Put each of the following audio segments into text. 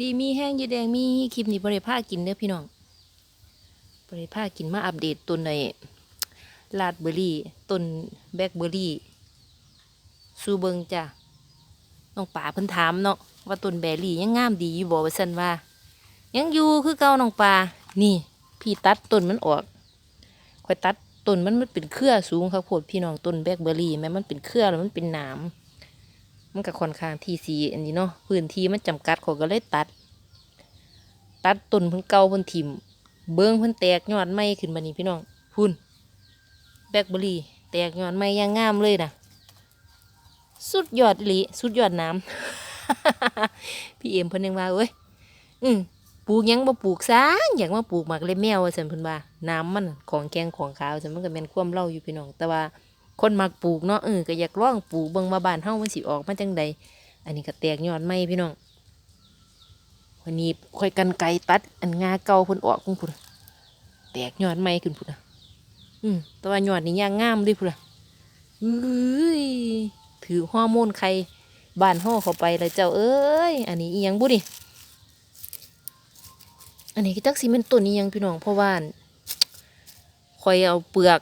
ดีมีแห้งยีแดงมีคลิปนี้บริภากินเด้อพี่น้องบริภากินมาอัปเดตต้นในลาดเบอร์รี่ต้นแบล็คเบอร์รี่สูเบิงจ้ะน้องป่าเพิ่นถามเนาะว่าต้นแบร์รี่ยังงามดีอยู่บ่ว่าซั่นว่า ยังอยู่คือเก่าน้องป่านี่ พี่ตัดต้นมันออกค่อยตัดต้นมันมันเป็นเครือสูงครับโพดพี่น้องต้นแบล็คเบอร์รี่แม้มันเป็นเครือแล้วมันเป็นหนาม มันก็ค่อนข้างทีสีอันนี้เนาะพื้นที่มันจำกัดขาก็เลยตัด ตัดต้นพิ่นเก่าพิ่นถิ่มเบิ้องพิ่นแตกยอดใหม่ขึ้นมานี่พี่น้องพุ่นแบล็คเบอร์รี่แตกยอดใหม่อย่างงามเลยนะสุดยอดหลีสุดยอดน้ำพี่เอ็มเพิ่นยังว่าเอ้ยอืมปลูกยังบ่ปลูกซาอยากมาปลูกหมากเล็บแมวว่าซั่นเพิ่นว่าน้ำมันของแกงของขาวซั่นมันก็แม่นความเล่าอยู่พี่น้องแต่ว่า คนมักปลูกเนาะเออก็อยากลองปลูกเบิ่งมาบ้านเฮามันสิออกมาจังใดอันนี้ก็แตกยอดใหม่พี่น้องวันนี้ค่อยกันไกตัด อันงาเก่าพิ่นออกพุ่นพุ่นแตกยอดใหม่ขึ้นพุ่นน่ะอืมแต่ว่ายอดนี่ย่างงามด้วยพุ่นน่ะเอ้ยถือฮอร์โมนไข่บ้านเฮาเข้าไปแล้วเจ้าเอ้ยอันนี้อียังบุดิอันนี้ก็จักสิเป็นต้นอีหยังพี่น้องเพราะว่าข่อยเอาเปลือก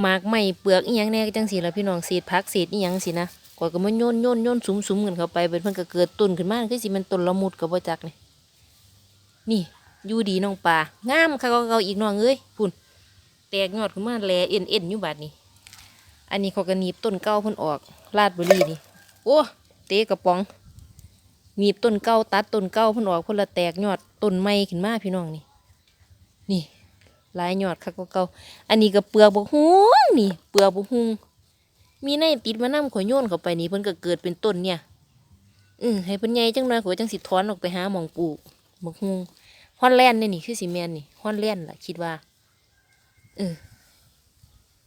หมากไม้เปลือกอีหยังแน่จังสีละพี่น้องเศษผักเศษอีหยังสินะข่อยก็มันโยนโยนโยนสุมสุมกันเข้าไปเป็นเพิ่นก็เกิดต้นขึ้นมาคือสิมันต้นละมุดกับบ่จักนี่นี่อยู่ดีน้องปลางามค่ะก็เก่าอีกน้องเอ้ยพุ่นแตกยอดขึ้นมาแหลเอ็นเอ็นอยู่บาดนี้ อันนี้เขาก็หนีบต้นเก่าเพิ่นออกลาดบุรีนี่โอ้เตะกระป๋องหนีบต้นเก่าตัดต้นเก่าเพิ่นออกเพิ่นละแตกยอดต้นใหม่ขึ้นมาพี่น้องนี่ นี่ หลายยอดคักกว่าเก่าอันนี้ก็เปลือกบกฮุงนี่ เปลือกบกฮุงมีในติดมานำข่อยโยนเข้าไปนี่เพิ่นก็เกิดเป็นต้นเนี่ย อือให้เพิ่นใหญ่จังหน่อยข่อยจังสิถอนออกไปหาหมองปลูกบกฮุงฮอนแลนด์นี่นี่คือสิแม่นนี่ฮอนแลนด์ล่ะคิดว่าเออ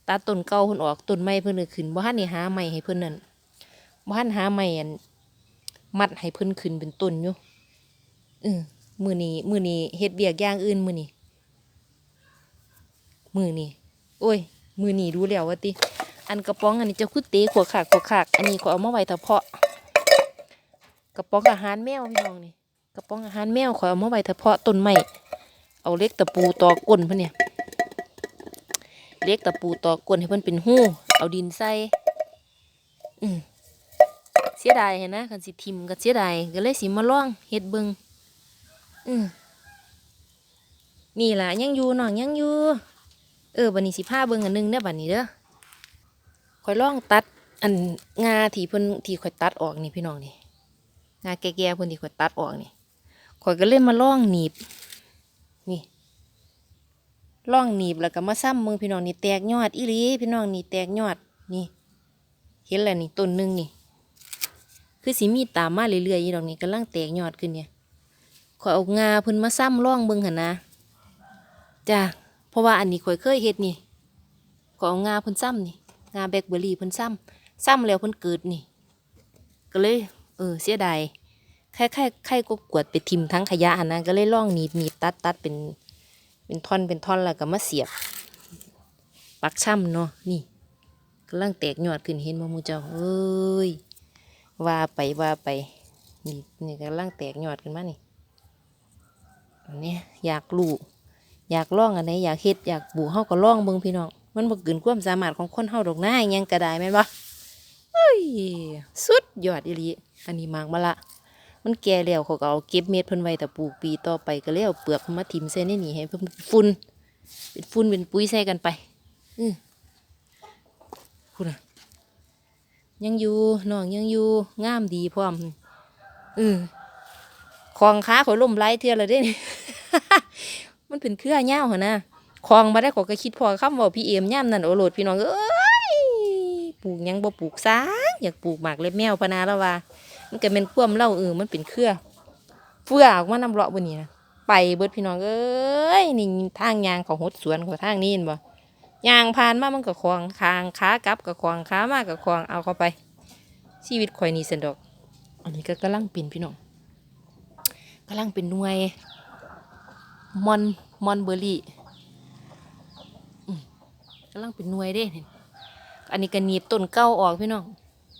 ตัดต้นเก่าเพิ่นออกต้นใหม่เพิ่นก็ขึ้นบ่ทันได้หาใหม่ให้เพิ่นนั่นบ่ทันหาใหม่อันมัดให้เพิ่นขึ้นเป็นต้นอยู่เออมื้อนี้มื้อนี้เฮ็ดเวียกอย่างอื่นมื้อนี้ มือนี่โอ้ย มือนี่รู้แล้วว่าติอันกระป๋องอันนี้จะคุดเตะขวดขากขวดขากอันนี้ขอเอามาไว้เถอะเพาะ กระป๋องอาหารแมวพี่น้องนี่กระป๋องอาหารแมวขอเอามาไว้เถอะเพาะต้นไม้เอาเล็กตะปูตอกก้นเพิ่นเนี่ยเล็กตะปูตอกก้นให้เพิ่อนเป็นหู้เอาดินใส่อืมเสียดายเห็นนะคันสิทิมก็เสียดายก็เลยสิมาลองเฮ็ดเบิงอืมนี่ล่ะยังอยู่น้องยังอยู่ เออบันนี้สิผ้าเบิ่งอันหนึงเด้อบัดนี้เด้อข่อยลองตัดอันงาที่เพิ่นที่ข่อยตัดออกนี่พี่น้องนี่งาแก่ๆเพิ่นที่ข่อยตัดออกนี่ข่อยก็เลยมาลองหนีบ นี่ลองหนีบแล้วก็มาซ้ำมือพี่น้องนี่แตกยอดอีหลีพี่น้องนี่แตกยอดนี่ เห็นแล้วนี่ต้นหนึงนี่ คือสิมีตามมาเรื่อยๆอีดอกนี่กำลังแตกยอดขึ้นเนี่ยข่อยเอางาเพิ่นมาซ้ำลองเบิ่งหั่นนะจ้า เพราะว่าอันนี้ข่อยเคยเฮ็ดนี่ขอยเอางาเพิ่นซ้ำนี่งาแบล็คเบอร์รี่เพิ่นซ้ำซ้ำแล้วเพิ่นเกิดนี่ ก็เลย เออ เสียดายใครใครใครก็กวดไปทิมทั้งขยะอันนั้นก็เลยล่องหนีบหนีบตัดตัดเป็น เป็นท่อนเป็นท่อนแล้วก็มาเสียบ ปักช่ำเนาะนี่กำลังแตกยอดขึ้นเห็นบ่มูเจ้าเอ้ยว่าไปว่าไปนี่นี่กำลังแตกยอดขึ้นมานี่อันนี้อยากรู้ อยากลองอันไหนอยากเฮ็ดอยากปลูกเฮาก็ลองเบิ่งพี่น้องมันบ่เกินความสามารถของคนเฮาดอกนะอิหยังก็ได้แม่นบ่เอ้ยสุดยอดอีหลีอันนี้มากมะละมันแก่แล้วเขาก็เอาเก็บเม็ดเพิ่นไว้แต่ปลูกปีต่อไปก็เลยเอาเปลือกมาทิ่มใส่ในนี่ให้เพิ่นเป็นฝุ่นเป็นฝุ่นเป็นปุ๋ยใส่กันไปอือพุ่นน่ะยังอยู่น้องยังอยู่งามดีพร้อมอือคองขาข่อยล่มไหลายเทื่อล้วเด้นี่ มันเป็นเครือเงาวหนนะคลองมาได้ขอยก็คิดพอคำว่าพี่เอ็มย่ำนั่นโอโหลดพี่น้องเอ้ยปลูกยังบ่ปลูกซางอยากปลูกหมากเล็บแมวพนาแล้วว่า มันก็เป็นคว่ำเล่าเออมันเป็นเครือเฟื่อออกมานำเลาะบนนี้นะไปเบิดพี่น้องเอ้ยนี่ทางยางของหดสวนของทางนี้เห็นบ่ยางผ่านมามันก็ควางคางขากลับก็ควางขามากก็ควางเอาเข้าไป ชีวิตข่อยนี่เสันดอก อันนี้ก็กำลังเป็นพี่น้องกำลังเป็นหน่วย มอนมอนเบอร์รี่อืมกำลังเป็นหน่วยเด้นี่อันนี้ก็หนีบต้นเก้าออกพี่น้อง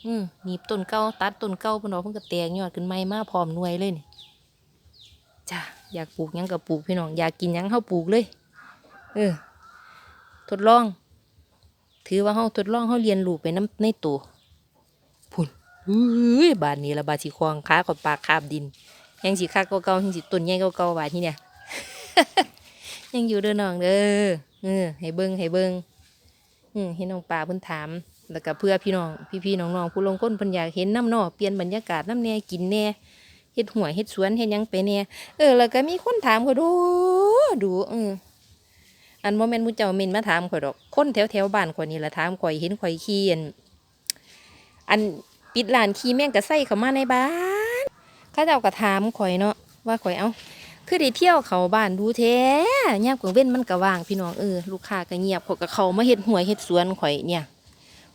อืมหนีบต้นเก้าตัดต้นเก้าพิ่นออกเพิ่นก็แตกยอดขึ้นใหม่มาพร้อมหน่วยเลยนี่จ้าอยากปลูกยังกับปลูกพี่น้องอยากกินยังเฮาปลูกเลย เออ ทดลอง ถือว่าเฮาทดลองเฮาเรียนรู้ไปน้ำในตัวพุ่นอุ้ยบาดนี้ละบาดสิควงขาขอดปากคาบดินยังสิคักเก่าๆยังสิต้นใหญ่เก่าๆบาดที่เนี่ย ยังอยู่เด้อน้องเด้อเออให้เบิ่งให้เบิ่งอืมเห็นน้องปลาเพิ่นถาม แล้วก็เพื่อพี่น้องพี่ๆน้องๆผู้ลงก้นเพิ่นอยากเห็นน้ำเนอเปลี่ยนบรรยากาศน้ำแน่กินแน่เฮ็ดหัวยเฮ็ดสวนเฮ็ดยังไปแน่เออ แล้วก็มีคนถามเขาดูดูเอออันโมเมนต์มุเจ้าเมนมาถามข่อยดอก คนแถวแถวบ้านข่อยนี่ละถามข่อยเห็นข่อยขี้อันอันปิดร้านขี้แม่งกะใส่เข้ามาในบ้านข้าเจ้าก็ถามข่อยเนาะว่าข่อยเอา คือได้เที่ยวเขาบ้านดูแท้ยามกลางเว้นมันก็ว่างพี่น้องเออลูกค้าก็เงียบข่อยก็เขามาเฮ็ดหัวยเฮ็ดสวนข่อยเนี่ย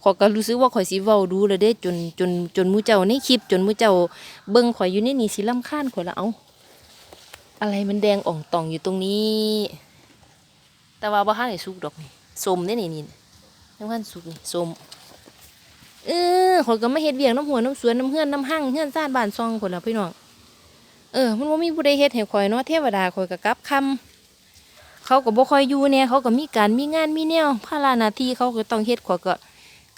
ข่อยก็รู้สึกว่าข่อยสิเว้าดูแล้วเด้จนจนจนมูเจ้าในคลิปจนมูเจ้าเบิ่งข่อยอยู่ในนี่สิลำคาญข่อยละเอาอะไรมันแดงอ่องตองอยู่ตรงนี้ แต่ว่าบ่ทันได้สุกดอกนี่สมเด้นี่นี่ยังพันสุกนี่สมเออข่อยก็มาเฮ็ดเวียงน้ำหัวน้ำสวนน้ำเฮือนน้ำหั่งเฮือนซ่านบ้านซองข่อยละพี่น้อง เออ มันบ่มีผู้ใดเฮ็ดให้ข่อยเนาะเทวดาข่อยก็กลับคำเขาก็บ่ค่อยอยู่แน่ยเขาก็มีการมีงานมีแนวภาระหน้าที่เขาก็ต้องเฮ็ดข่อยก็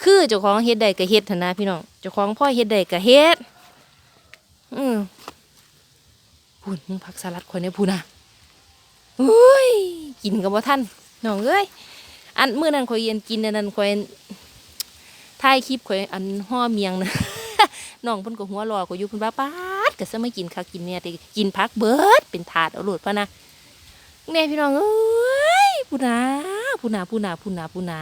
คือเจ้าของเฮ็ดได้ก็เฮ็ดหั่นนะพี่น้องเจ้าของพ่อเฮ็ดได้ก็เฮ็ดอืมพูนมึงผักสลัดคนนี้พูนนะอุ้ยกินกับบ่ทันน้องเอ้ยอันมื้อนั้นข่อยเย็นกินอันนั้นข่อยถ่ายคลิปข่อยอันห่อเมียงนะน้องเพิ่นก็หัวรอข่อยอยู่เพิ่นว่าปา ก็ซะไม่กินคักกินเนี่ยแต่กินผักเบิดเป็นถาดเอาโลดพะนะแน่พี่น้องเอ้ยพูนาพูนาพูนาพูนาพูนา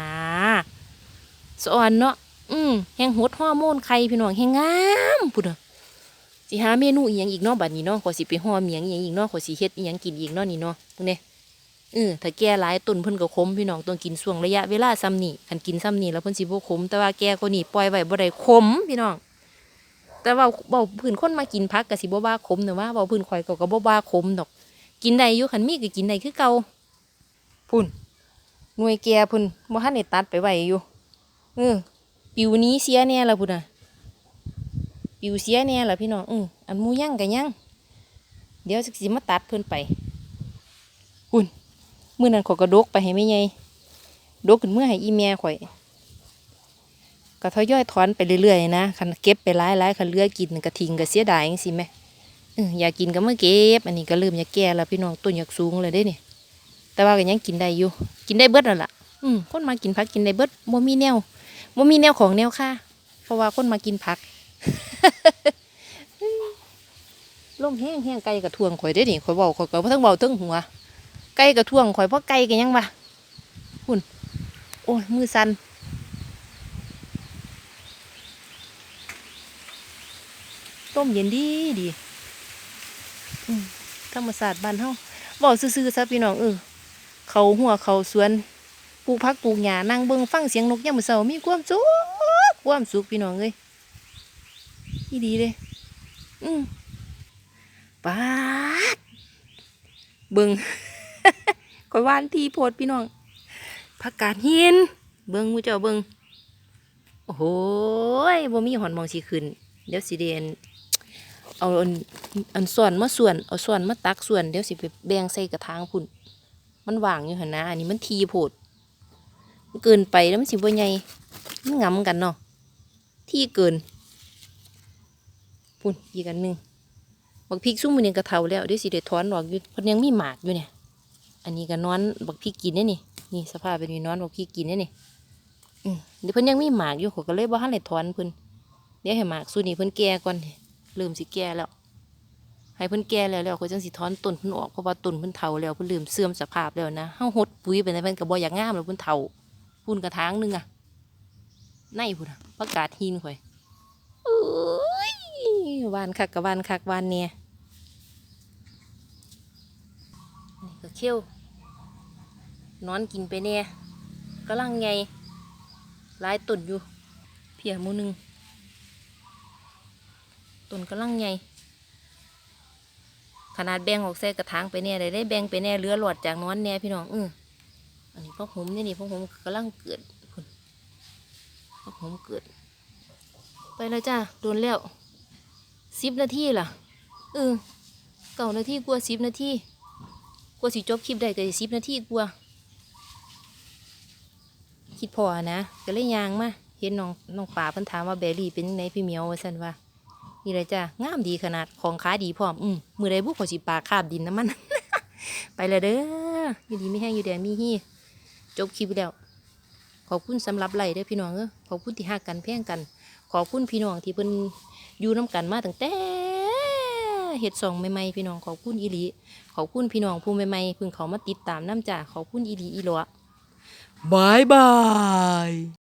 สอนเนาะอืมแห้งหดฮอร์โมนไข่พี่น้องแห้งงามพุ่นน่ะสิหาเมนูอีหยังอีกเนาะบัดนี้เนาะขอสิไปห่อเมียงอีหยังอีกเนาะขอสิเฮ็ดอีหยังกินอีกเนาะนี่เนาะพวกเนี้ยเออถ้าแก่หลายต้นเพิ่นก็ขมพี่น้องต้องกินช่วงระยะเวลาซ้ำนี่คันกินซ้ำนี่แล้วเพิ่นสิบ่ขมแต่ว่าแก่กว่านี้ปล่อยไว้บ่ได้ขมพี่น้อง แต่ว่าเว้าพื้นคนมากินผักก็สิบ่ว่าขมแต่ว่าเว้าพื้นข่อยก็ก็บ่ว่าขมดอก กินได้อยู่คันมีก็กินได้คือเก่าพุ่นหน่วยแก่พุ่นบ่ทันได้ตัดไปไว้อยู่เออปิวนี้เสียแน่ละพุ่นน่ะปิวเสียแน่ละพี่น้องอืออันมูยั่งกันย่งเดี๋ยวสิมาตัดเพิ่นไปหุ่นมื้อนั้นข่อยก็ดกไปให้แม่ใหญ่ดกขึ้นเมื่อให้อีแม่ข่อย ก็ทยอยถอนไปเรื่อยๆนะคันเก็บไปหลายๆคันเลือกินก็ทิ้งก็เสียดายจังซี่แมเอยากกินก็มาเก็บ อันนี้ก็เริ่มอยากแก่แล้วพี่น้องต้นอยากสูงเลยเด้นี่แต่ว่าก็ยังกินได้อยู่ กินได้เบิดนั่นล่ะอืมคนมากินผักกินได้เบิดบ่มีแนวบ่มีแนวของแนวค่ะ เพราะว่าคนมากินผักลมแห้งแห้งไก่กระทวงข่อยได้อนี่ข่อยเบาข่อยก็บ่ทั้งเบาทั้งหัวไก่กระทวงข่อยเพราะไก่กันยังวะหุ่นโอ้ยมือสั่น ต้มเย็นดีดีธรรมศาสตร์บ้านเฮาเว้าซื่อๆซะพี่น้องเออเขาหัวเขาสวนปลูกผักปลูกหญ้านั่งเบิ่งฟังเสียงนกยามมื้อเช้ามีความสุขความสุขพี่น้องเอ้ยอีดีเลยอืมปาดเบิ่งข่อยวานทีโพดพี่น้องผักกาดหินเบิ่งมูเจ้าเบิ่งโอ้โหยบ่มีหอนมองสิขึ้นเดี๋ยวสิเดน เอาอันอันส่วนมาส่วน เอาส่วนมาตักส่วนเดี๋ยวสิไปแบ่งใส่กระถางพุ่น มันว่างอยู่หันนะ อันนี้มันทีโพดมันเกินไปแล้วมันสิบ่ใหญ่มันงำกันเนาะ ที่เกินปุ่นอีกอันหนึ่งบักพริกซุ่มมือนี่กระเทาแล้วเดี๋ยวสิเด็ดถอนออกอยู่เพราะยังมีหมากอยู่เนี่ย อันนี้ก็นอนบักพริกกินเนี่ยนี่ นี่สภาพเป็นนี่นอนบักพริกกินเนี่ยนี่อืมเดี๋ยวเพิ่นยังมีหมากอยู่เขาก็เลยบ่ทันได้ถอนเพิ่นเดี๋ยวให้หมากสู้นี่เพิ่นแก่ก่อน เริ่มสิแก่แล้ว ให้เพิ่นแก่แล้วแล้วเขาจังสิถอนต้นเพิ่นออกเพราะว่าต้นเพิ่นเฒ่าแล้วเพิ่นเริ่มเสื่อมสภาพแล้วนะเฮาหดปุ๋ยไปในเพิ่นก็บ่อยากงามแล้วเพิ่นเฒ่าพุ่นกระถางหนึงอะในพุ่นอะประกาศหินข่อยเอ้ยวานคักกับวานคักวานเนี่ยนี่ก็เขี้ยวนอนกินไปเนี่ยกำลังไงหลายต้นอยู่เพียหมูหนึง ต้นกำลังไงขนาดแบ่งออกใส่กระถางไปเนี่ยได้แบ่งไปแน่เหลือหลอดจากนอนแน่พี่น้องอืออันนี้พ่อผมนี่นี่พ่อผมกำลังเกิดพุ่นพ่อผมเกิด ไปแล้วจ้าโดนแล้วสิบนาทีล่ะเออเก้านาทีกว่าสิบนาทีกว่าสิจบคลิปได้ก็สิบนาทีกว่าคิดพอนะก็เลยยางมาเห็นน้องน้องป่าเพิ่นถามว่าแบรี่เป็นไงพี่เมียวว่าซั่นว่า นี่เลยจ้างามดีขนาดของขาดีพร้อมอืมมือใดบุกขอสิปากคาบดินน้ำมัน ไปเลยเด้ออยู่ดีไม่แห้งอยู่แดนมีฮี่จบคลิปแล้ว ขอบคุณสำหรับไลค์เด้อพี่น้องเออขอบคุณที่หักกันแพ่งกัน ขอบคุณพี่น้องที่เพิ่นอยู่น้กันมาตั้งแต่เฮ็ดส่องใหม่ๆพี่น้องขอบคุณอีหลีขอบคุณพี่น้องผู้ใหม่ๆเพิ่งเขามาติดตามน้ำจ่าขอบคุณอีหลีอีหลอบายบาย